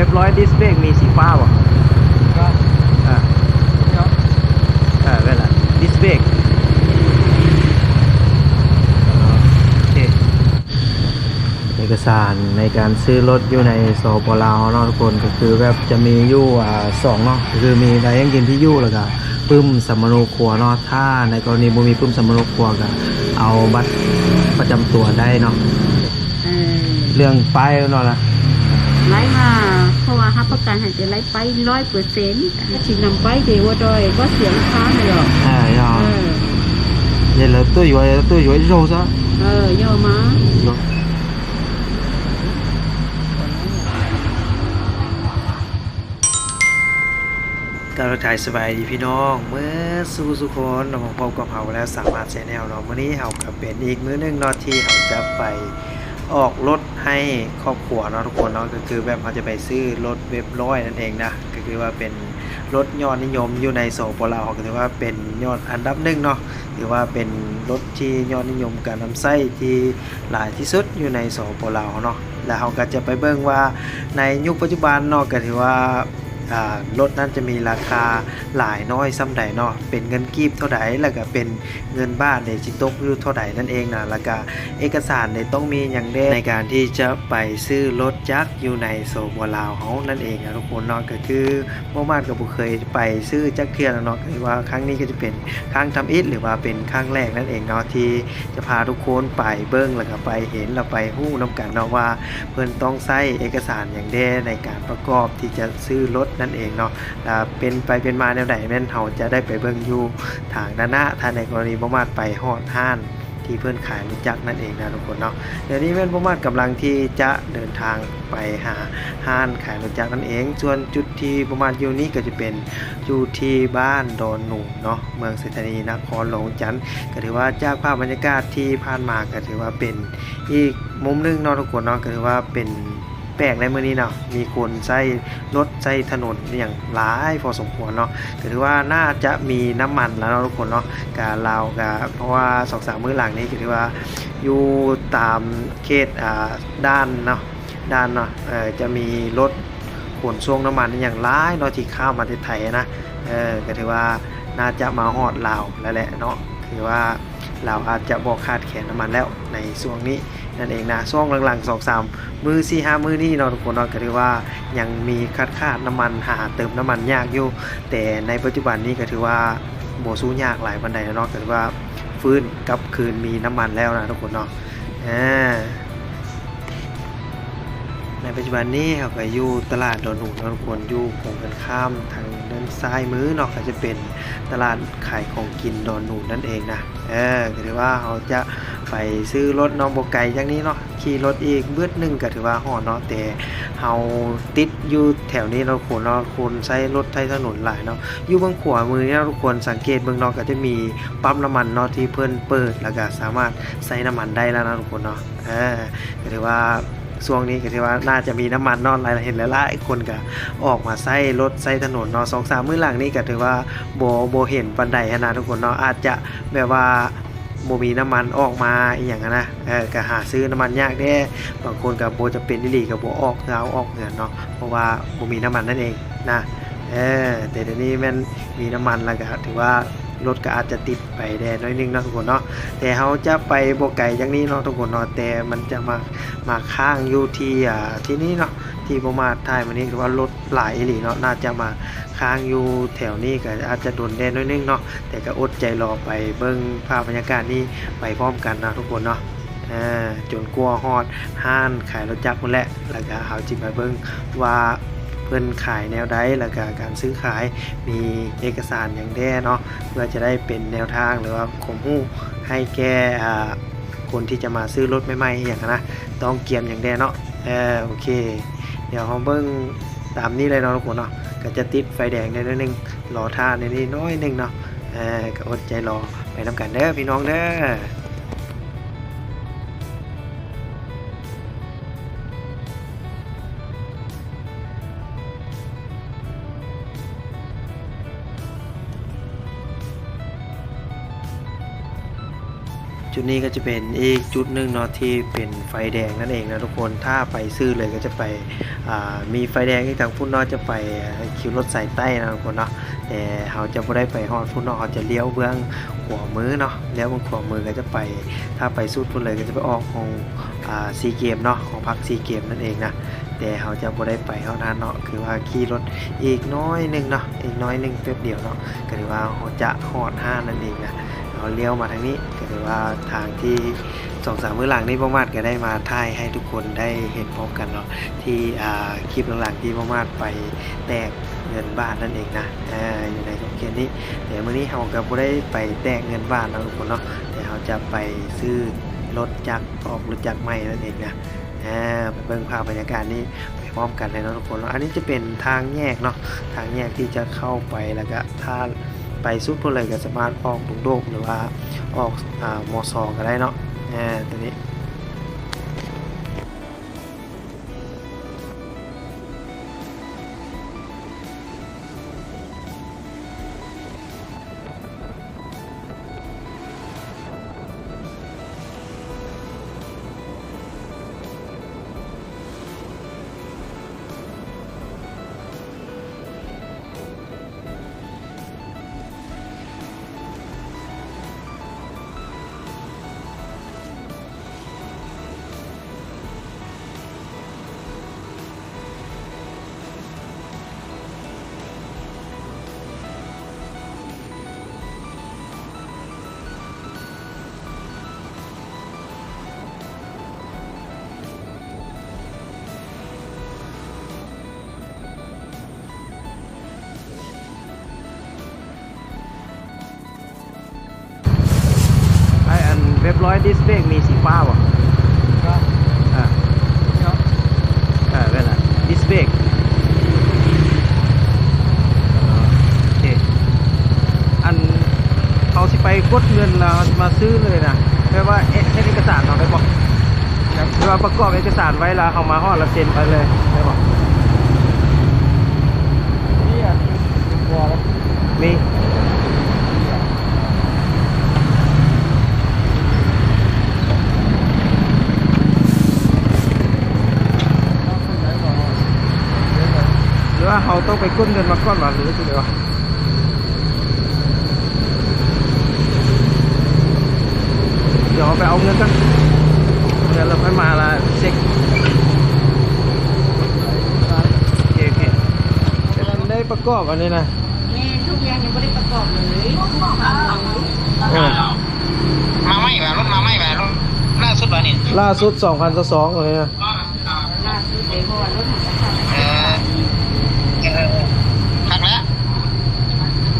ว็บร้อยดิสเบรกมีสีฟ้าบ่ก็อ่าเนาะอ่าเวลาดิสเบรกโอเคเอกสารในการซื้อรถอยู่ในสปลาวเนาะทุกคนก็คือแบบจะมีอยู่อ่าสองเนาะก็คือมีไดยังกินที่อยู่แล้วก็ปึ้มสัมมโนครัวเนาะถ้าในกรณีบ่มีปึ้มสัมมโนครัวก็เอาบัตรประจำตัวได้เนาะเออเรื่องป้ายแล้วเนาะล่ะไล่มาเพ ราะว่าฮับประกันให้จะไล่ไปร้อยเปอร์เซ็นต์ชินำไปเดี๋ยวว่าดอยก็เสียลูกค้าเลยหรอก à เอ rồi อ vậy là tôi gọi tôi gọi rô sao เออย่อมา rồi การรถไถสบายดีพี่น้องเมื่อสู้สุคนเรามาพบกับเฮาแล้วสามารถแชนแนลเนาะวันนี้เฮากับเป็นอีกมื้อหนึงเนาะที่เฮาจะไป ออกรถให้ครอบครัวเนาะทุกคนเนาะก็คือแบบเราจะไปซื้อรถเว็บร้อยนั่นเองนะก็คือว่าเป็นรถยอดนิยมอยู่ในโซปลาวก็ถือว่าเป็นยอดอันดับหนึ่งเนาะถือว่าเป็นรถที่ยอดนิยมการนำไส้ที่หลายที่สุดอยู่ในโซปลาวเนาะแล้วเฮาก็จะไปเบิ่งว่าในยุคปัจจุบันเนาะก็ถือว่า รถนั้นจะมีราคาหลายน้อยซ้ำใดเนาะเป็นเงินกีบเท่าใดแล้วก็เป็นเงินบ้านในจิตกอยู่เท่าใดนั่นเองนะแล้วก็เอกสารเนี่ยต้องมีอย่างแรกในการที่จะไปซื้อรถจักรอยู่ในโซบัวลาวเฮานั่นเองนะทุกคนเนาะก็คือเมื่อวานก็บ่เคยไปซื้อจักรเทื่องเนาะคือว่าครั้งนี้ก็จะเป็นครั้งทำอิฐหรือว่าเป็นครั้งแรกนั่นเองเนาะที่จะพาทุกคนไปเบิ่งแล้วก็ไปเห็นแล้วไปฮู้นํกันเนาะว่าเพื่อนต้องใช้เอกสารอย่างแด้ในการประกอบที่จะซื้อรถนั่นเองเนาะอ่าเป็นไปเป็นมาแนวไหนแม่นเราจะได้ไปเบิ่งอยู่ทางด้านหน้าถ้าในกรณีบ่มาดไปฮอดห้านที่เพื่อนขายรถจักนั่นเองนะทุกคนเนาะเดี๋ยวนี้แม่นบ่มาดกำลังที่จะเดินทางไปหาห้านขายรถจักนั่นเอง ส่วนจุดที่ประมาณอยู่นี้ก็จะเป็นอยู่ที่บ้านดอนหนูเนาะเมืองเศรษฐานีนครหลวงจันทร์ก็ถือว่าจากภาพบรรยากาศที่ผ่านมาก็ถือว่าเป็นอีกมุมหนึงเนาะทุกคนเนาะก็ถือว่าเป็น ปลกในมื้อนี้เนาะมีคนใช้รถใช้ถนนอย่างหลายพอสมควรเนาะถือว่าน่าจะมีน้ำมันแล้วทุกคนเนาะกาลาวกาเพราะว่าสองสามมื้อหลังนี้ถือว่าอยู่ตามเขตอ่าด้านเนาะด้านเนาะจะมีรถขนส่งน้ำมันอย่างหลายเนาะที่ข้ามมาที่ไทยนะเออก็ถือว่าน่าจะมาฮอดลาวแล้วแหละเนาะคือว่าเราอาจจะบอกขาดแคลนน้ำมันแล้วในช่วงนี้ นั่นเองนะช่วงหลังๆสองสามมือสี่ห้ามือนี่เนาะทุกคนเนาะก็ถือว่ายังมีขาดขาดน้ำมันหาเติมน้ำมันยากอยู่ แต่ในปัจจุบันนี้ก็ถือว่าโบสู้ยากหลายบันไดแล้วเนาะก็ถือว่าฟื้นกลับคืนมีน้ำมันแล้วนะทุกคนเนาะอ่าในปัจจุบันนี้เราก็อยู่ตลาดดอนหูเนาะทุกคนอยู่ตรงกันข้ามทางด้านซ้ายมือเนาะก็จะเป็นตลาดขายของกินดอนหูนั่นเองนะเออก็ถือว่าเราจะ ไปซื้อรถน้องบไก่อย่างนี้เนาะขี่รถอีกเบืดหนึงก็ถือว่าห่อเนาะแต่เฮาติดอยู่แถวนี้เราะคนเนาะคนใช้รถใช้ถนนหลายเนาะอยู่เบื้องขวามือเนี่ยทุกคนสังเกตเบื้องนอกก็จะมีปั๊มน้ำมันเนาะที่เพิ่นเปิดแล้วก็สามารถใช้น้ำมันได้แล้วนะทุกคนเนาะเออก็ถือว่าช่วงนี้ก็ถือว่าน่าจะมีน้ำมันนอนหลายเห็นหลายๆคนก็ออกมาใช้รถใช้ถนนเนาะสองสามมื้อหลังนี้ก็ถือว่าโบโบเห็นปันใดหั้นนะทุกคนเนาะอาจจะแบบว่า บ่มีน้ำมันออกมาอหย่างนั้นนะเออก็หาซื้อน้ำมันยากแน่บางคนกับโบจะเป็นดิลีกับโบออกเงาออกเงินเนาะเพราะว่าบ่มีน้ำมันนั่นเองนะเออแต่เดี๋ยวนี้แมันมีน้ำมันแล้วก็ถือว่า รถก็อาจจะติดไปแดน้อยนึงเนาะทุกคนเนาะแต่เขาจะไปโบไก่อย่างนี้เนาะทุกคนเนาะแต่มันจะมามาค้างอยู่ที่อ่าที่นี่เนาะที่ประมาท้ายมันนี้คือว่ารถหลายอีหลีเนาะน่าจะมาค้างอยู่แถวนี้ก็อาจจะโดนแดนน้อยนึงเนาะแต่ก็อดใจรอไปเบิ่งภาพบรรยากาศนี้ไปพร้อมกันนะทุกคนเนาะอ่าจนกลัวฮอดห้านขายรถจักรหมดแหละแล้วก็เอาจิไปเบิ่งว่า เพิ่นขายแนวใดแล้วก็การซื้อขายมีเอกสารอย่างแด้เนาะเพื่อจะได้เป็นแนวทางหรือว่าขมหู้ให้แก่คนที่จะมาซื้อรถใหม่ๆอย่างนั้นนะต้องเกียมอย่างแด้เนาะเออโอเค เดี๋ยวเราเบิ่งตามนี้เลยเนาะทุกคนเนาะก็จะติดไฟแดงในนิดนึงรอท่าในนี้น้อยนึงเนาะเออก็อดใจรอไปนำกันเด้อพี่น้องเด้อ จุดนี้ก็จะเป็นอีกจุดหนึ่งเนาะที่เป็นไฟแดงนั่นเองนะทุกคนถ้าไปซื้อเลยก็จะไปมีไฟแดงที่ทางพุ่นนอกจะไปคิวรถสายใต้นะทุกคนเนาะแต่เขาจะไม่ได้ไปฮอดพุ่นนอกเขาจะเลี้ยวเบื้องหัวมือเนาะเลี้ยวเบื้องขวามือก็จะไป ถ้าไปสุดพุ่นเลยก็จะไปออกของอ่าซีเกมเนาะของพักซีเกมนั่นเองนะแต่เขาจะไม่ได้ไปเท่านั้นเนาะคือว่าขี่รถอีกน้อยหนึ่งเนาะอีกน้อยหนึ่งแป๊บเดียวเนาะก็ถือว่าเขาจะฮอดห้านั่นเองนะเราเลี้ยวมาทางนี้ ก็ถือว่าทางที่สองสามมื้อหลังนี้ประมาทก็ได้มาท่ายให้ทุกคนได้เห็นพร้อมกันเนาะที่คลิปหลังๆที่ประมาทไปแตกเงินบ้านนั่นเองนะอ่าอยู่ในโรงเรียนนี้เดี๋ยวมื้อนี้เราก็บ่ได้ไปแตกเงินบ้านนะทุกคนเนาะแต่เราจะไปซื้อรถจักรออกรถจักรใหม่นั่นเองนะอ่าไปเบิ่งภาพบรรยากาศนี้ไปพร้อมกันเลยนะทุกคนเนาะอันนี้จะเป็นทางแยกเนาะทางแยกที่จะเข้าไปแล้วก็ถ้า ไปซุปเปอร์เลยก็สามารถออกดุงโดกหรือว่าออกอ่ามอซองก็ได้เนาะอ่าตัวนี้ ว็บร้อยดิสเบกมีสีฟ้าป่ะก็อ่าเนาะอ่าเป็นไรดิสเบกโอเคอันเขาสิไปกดเงินแล้วมาซื้อเลยนะแปลว่าเอ๊ะเฮ็ดเอกสารเขาได้บอกหรือว่าประกอบเอกสารไว้แล้วเอามาห่อดแล้วเซ็นไปเลยได้บอกนี่อะหัวแล้วมี ต้องขึ้นไหนก่อนเดี๋ยวก่อน หรือ ว่าเขาต้องไปกดเงินมาก่อนวะหรือจะเดี๋ยววะเดี๋ยวเอาไปเอาเงินกันเงินเราค่อยมาละเช็คโอเคโอเคเป็นได้ประกอบอันนี้นะแม่ทุกอย่างยังไม่ได้ประกอบเลยทุกอย่างเลยเออมาไม่แบบรถมาไม่แบบรถล่าสุดวะนี่ล่าสุด2022เลยนะล่าสุดเลยเพราะว่ารถของประชาช เอน อเออพักแล้ว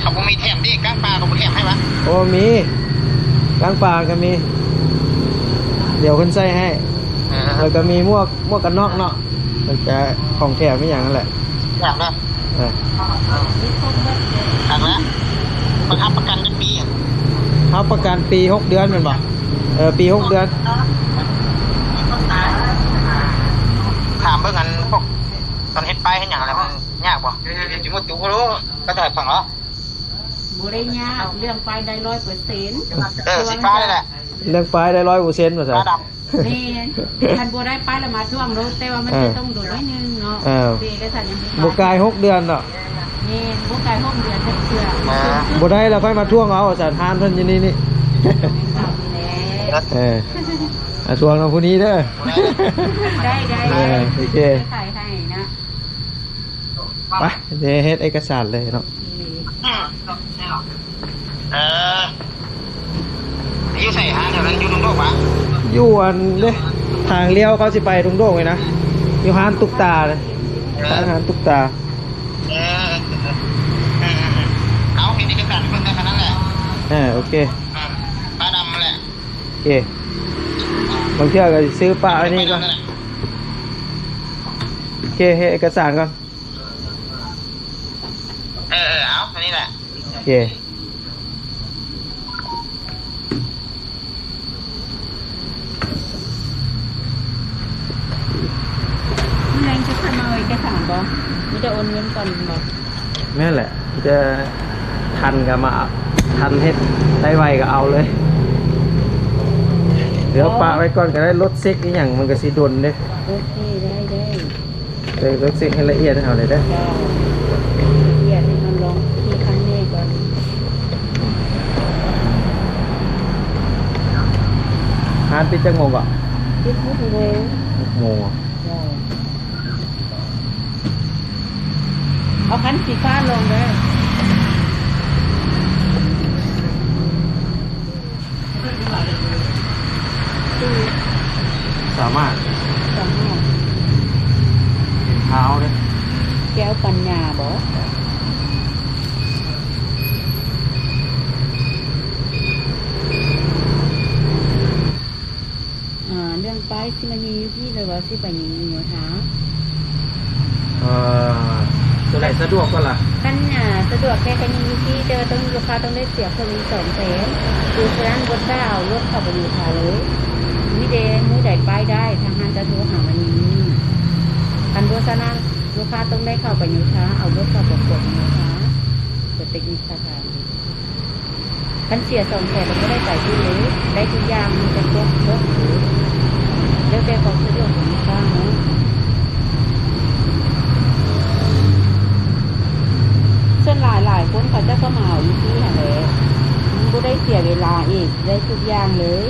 เขาบ่มีแถมดิกลางปลาเขาบ่แถมให้ปะ โอ้มีล้างปลาก็มี เดี๋ยวคนใส่ให้เออแล้วก็มีหมวกหมวกกันน็อกเนาะมันจะของแถมไม่อย่างนั้นแหละแถมแล้วเออพักแล้วประคับประกันจะปีอะเขาประกันปี6เดือนแมันบ่เออปี6เดือนถามเบิ่งกันพวกตอนเฮ็ดไปเฮ็ดหยังอะไรมันยากบ่จิงว่าจุกรู้ก็ได้ฟังเหรอ บุได้ยากเรื่องไปได้ร้อยเปอร์เซ็นต์เออสีฟ้านี่แหละเรื่องปลายได้ร้อยเปอร์เซ็นต์ป่ะฟ้าจ๊ะดนี่ทันบัได้ไปแล้วมาช่วงรถแต่ว่ามันเออจะต้องโดดน้อยนึงเนาะเออเอกสารยังไม่บกาย6เดือนเนาะนี่บุกายห้องเดือนเชื่อำเออบ่ได้แล้วค่อยมาท่วงเอาอาจารย์ทานเพิ่นอยู่นี่นี่แล้วเอออะทวงเราผู้นี้เด้อได้ได้เออโอเคใส่ให้นะไปเดี๋ยวเฮ็ดเอกสารเลยเนาะ เอออยู่ใส่หาแถวนั้นอยู่ตรงโลกปะอยู่อันเด้ทางเลี้ยวเขาสิไปตรงโดงเลยนะอยู่ห้านตุกตาเลยเอร้านออาหารตุกตาเออเออเอาเห็นเอกสารเพิ่นได้แค่นั้นแหละอ่าโอเคอืมป้าดำแหละโอเคบางเที่ยวก็สิซื้อปลาอันนี้ก่อนโอเคเฮ็ดเอกสารก่อน เออเออเอาอันนี้แหละ โอเค แรงจะทำเอาเอกสารบ่มี จะโอนเงินก่อนบ่แม่นแหละ จะทันก็มาทันเฮ็ดได้ไวก็เอาเลย เดี๋ยวปะไว้ก่อนก็ได้รถเซ็กอีหยังมันก็สิดนเด้โอเคได้ได้เลยรถเซ็กให้ละเอียดให้เอาเลยเด้อก็เรียนให้มันลองที่ครั้งแรกก่อนฮานปิดจังโมงก่อนคิดมุกโมโมง เอาคันสีฟ้าลงเลยสามารถสองห้องเห็นเท้าเด้อแก้วปัญญาบ่อ่าเรื่องป้ายที่มันมีอยู่ที่เลยว่าที่ไปยิงอยู่ท้าเอ่อ ตัวไหนสะดวกก็ล่ะขั้นอ่าสะดวกแค่กันยิงอยู่ที่เจอต้องลูกค้าต้องได้เสียคนนี้สองแสนคือฉะนั้นบนได้ารถเข้าไปอยู่ท้าเลยวิเดมือใดป้ายได้ทางห้างจะโทรหามันนี้คันโฆษณาลูกค้าต้องได้เข้าไปอยู่ท้าเอารถเข้าไปกดอยู่ท้ากดเทคนิคสถานคันเสียสองแสนเราก็ได้ใส่ที่เลยได้ทุกอย่างมันจะครบครบหรือเลือกได้ความสะดวกของลูกค้าเนาะ เส้ นหลายหลายๆคนเขาจะก็มาเอาอยู่ที่หั่นแหละมันก็ได้เสียเวลาอีก ได้ทุกอย่างเลย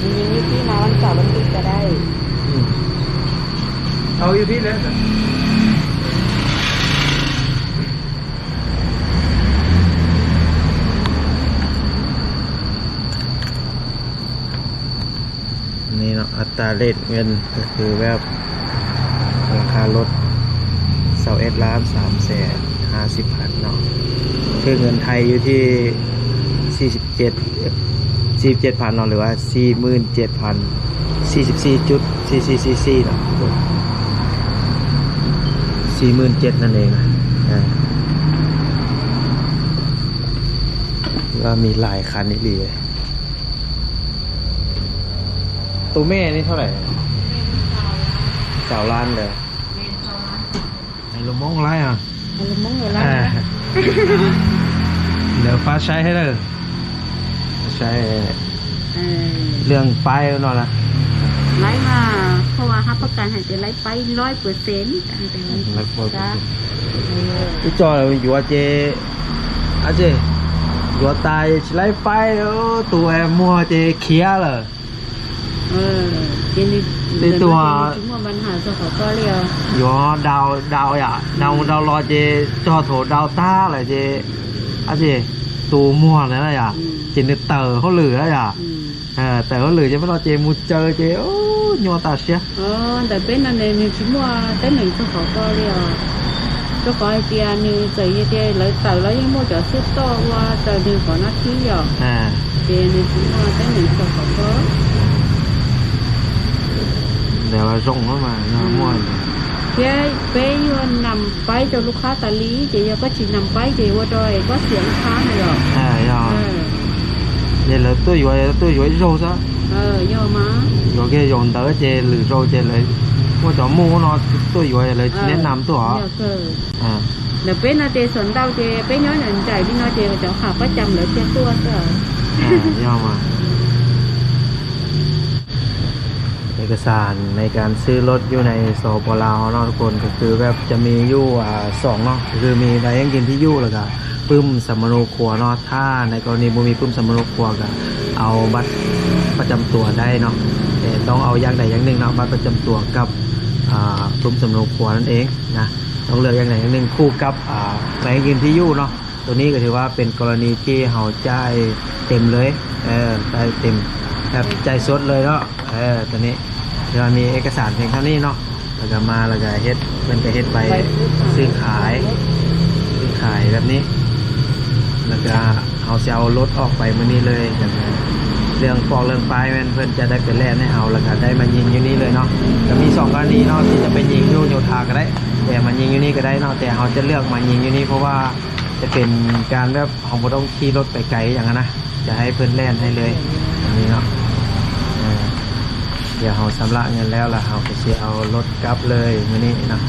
มันยิงอยู่ที่มาวันเสาร์วันอาทิตย์ก็ได้อืมเอาอยู่พี่เลยนี่เนาะอัตราเรทเงินก็คือแบบราคารถเสาเอ็ดล้านสามแสนห้าสิบ พันเนาะคือเงินไทยอยู่ที่สี่สิบเจ็ดสี่สิบเจ็ดพันเนาะหรือว่าสี่หมื่นเจ็ดพันสี่สิบสี่จุดสี่สี่สี่สี่เนาะสี่หมื่นเจ็ดนั่นเองนะอ่าว่ามีหลายคันนี่เลยตัวแม่นี่เท่าไหร่สาวล้านเลยไอ้ลมมองไรอะ เอาละมึงเลยละอ่าเดี๋ยวฟ้าใช้ให้เลยใช้เออเรื่องป้ายนอนนะไล่มาเพราะว่าฮับประกันให้จะไล่ไปร้อยเปอร์เซ็นต์ตั้งแต่วันไล่100%จ้าเออ cái trò là mình vừa chê à chê vừa tài chỉ lấy phai đó tụi em mua chê khía là เออเจนี่เป็นตัว ถึงว่าปัญหาสขก็เรียว vừa đào đào à đào đào lo chê cho thổ đào ta là chê à chê tụ mua nữa là à อืม chỉ được tờ เขาเหลืออะอืมเออแต่เขาเหลือจะไม่รอเจมูเจอเจโอ้ยัวตาเชีย ờ tại bên này này mình chỉ mua tới mình không có co liền cho có ai tiền như vậy như thế lấy tờ lấy những mua cho sức to qua tờ thì có nó khí rồi อ่า thì mình chỉ mua tới mình không có có เดี๋ย วเราส่งเข้ามาเนาะมั่ว cái bé như nằm bay cho lúc khác ta lý chỉ có chỉ nằm bay thì qua rồi có xiềng khá này rồi อ่ายอ ờ เดี๋ยวเราตัวอยู่ตัวอยู่โรซะ ờ do má อยู่แค่ยนเตอร์เจหรือโรเจเลยว่าจะมูเนาะตัวอยู่เลยแนะนำตัว nhờ cơ อ่า là bé nó tê sườn đau tê bé nhớ nhận chạy đi nó tê cho khảo có chầm lấy tê tua cơ อ่าย่อมา เอกสารในการซื้อรถอยู่ในสปลาวเนาะทุกคนก็คือแบบจะมีอยู่อ่าสองเนาะคือมีใบยังกินที่อยู่แล้วก็ปึ้มสมโนครัวเนาะถ้าในกรณีบ่มีปึ้มสมโนครัวก็เอาบัตรประจำตัวได้เนาะแต่ต้องเอาอย่างใดอย่างหนึ่งเนาะบัตรประจำตัวกับอ่าปึ้มสมโนครัวนั่นเองนะต้องเลือกอย่างใดอย่างหนึ่งคู่กับอ่าใบยังกินที่อยู่เนาะตัวนี้ก็ถือว่าเป็นกรณีที่เฮาจ่ายเต็มเลยเออจ่ายเต็มแบบใจสดเลยเนาะเออตัวนี้ เดี๋ยวมีเอกสารเพียงเท่านี้เนาะแล้วก็มาแล้วก็เฮ็ดมันก็เฮ็ดไปซื้อขายซื้อขายแบบนี้ แล้วก็เอาเอารถออกไปมื้อนี้เลยแบบนี้เรื่องฟอกเรื่องป้ายแม่นเพื่อนจะได้เป็นแล่นให้เอาแล้วก็ได้มายิงอยู่นี่เลยเนาะก็มีสองกรณีเนาะที่จะเป็นยิงยู่โยธาก็ได้ แต่มายิงอยู่นี่ก็ได้เนาะแต่เขาจะเลือกมายิงอยู่นี่เพราะว่าจะเป็นการแบบของบ่ต้องขี่รถไปไกลอย่างนั้นนะจะให้เพื่อนแล่นให้เลยอันนี้เนาะ เดี๋ยวเราชำระเงินแล้วล่ะเราก็จะเอารถกลับเลยมื้อนี้นะ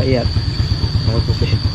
Maiyak. Mga puti.